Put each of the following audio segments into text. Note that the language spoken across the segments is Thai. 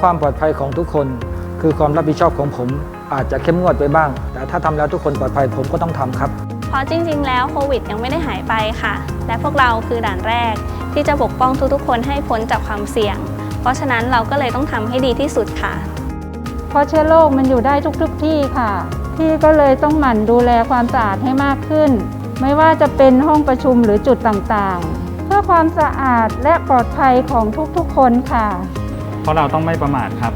ความปลอดภัยของทุกคน คือความรับผิดชอบของผม อาจจะเข้มงวดไปบ้าง แต่ถ้าทำแล้วทุกคนปลอดภัยผมก็ต้องทำครับ เพราะจริง ๆ แล้วโควิดยังไม่ได้หายไปค่ะ และพวกเราคือด่านแรก ที่จะปกป้องทุกๆ คนให้พ้นจากความเสี่ยง เพราะฉะนั้นเราก็เลยต้องทำให้ดีที่สุดค่ะ เพราะเชื้อโรคมันอยู่ได้ทุกๆที่ค่ะพี่ก็เลยต้องหมั่นดูแลความสะอาดให้มากขึ้น ไม่ว่าจะเป็นห้องประชุมหรือจุดต่างๆ เพื่อความสะอาดและปลอดภัยของทุกๆคนค่ะ เพราะเราต้องไม่ประมาทครับ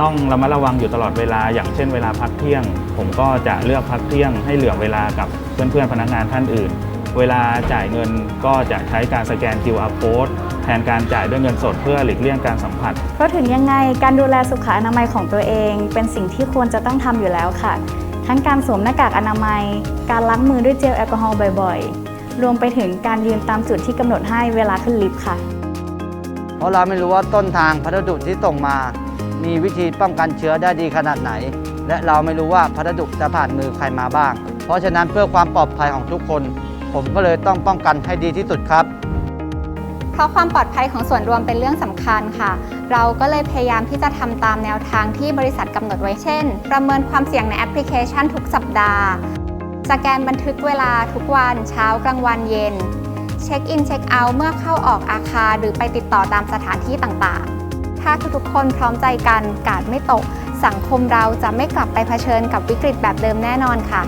ต้องระมัดระวังอยู่ตลอดเวลา อย่างเช่นเวลาพักเที่ยง ผมก็จะเลือกพักเที่ยงให้เหลือเวลากับเพื่อนๆพนักงานท่านอื่น เวลาจ่ายเงินก็จะใช้การสแกน QR code แทนการจ่ายด้วยเงินสดเพื่อหลีกเลี่ยงการสัมผัส เพราะถึงยังไงการดูแลสุขอนามัยของตัวเอง เป็นสิ่งที่ควรจะต้องทำอยู่แล้วค่ะ ทั้งการสวมหน้ากากอนามัย การล้างมือด้วยเจลแอลกอฮอล์บ่อยๆ รวมไปถึงการยืนตามจุดที่กำหนดให้เวลาขึ้นลิฟต์ค่ะ ราะเราไม่รู้ว่าต้นทางพัสดุที่ส่งมา มีวิธีป้องกันเชื้อได้ดีขนาดไหน และเราไม่รู้ว่าพัสดุจะผ่านมือใครมาบ้าง เพราะฉะนั้นเพื่อความปลอดภัยของทุกคน ผมก็เลยต้องป้องกันให้ดีที่สุดครับ เพราะความปลอดภัยของส่วนรวมเป็นเรื่องสำคัญค่ะ เราก็เลยพยายามที่จะทำตามแนวทางที่บริษัทกำหนดไว้เช่น ประเมินความเสี่ยงในแอปพลิเคชันทุกสัปดาห์สแกนบันทึกเวลาทุกวันเช้ากลางวันเย็น เช็คอินเช็คเอาท์เมื่อเข้าออกอาคารหรือไปติดต่อตามสถานที่ต่างๆ ถ้าทุกๆคนพร้อมใจกันกาดไม่ตก สังคมเราจะไม่กลับไปเผชิญกับวิกฤตแบบเดิมแน่นอนค่ะ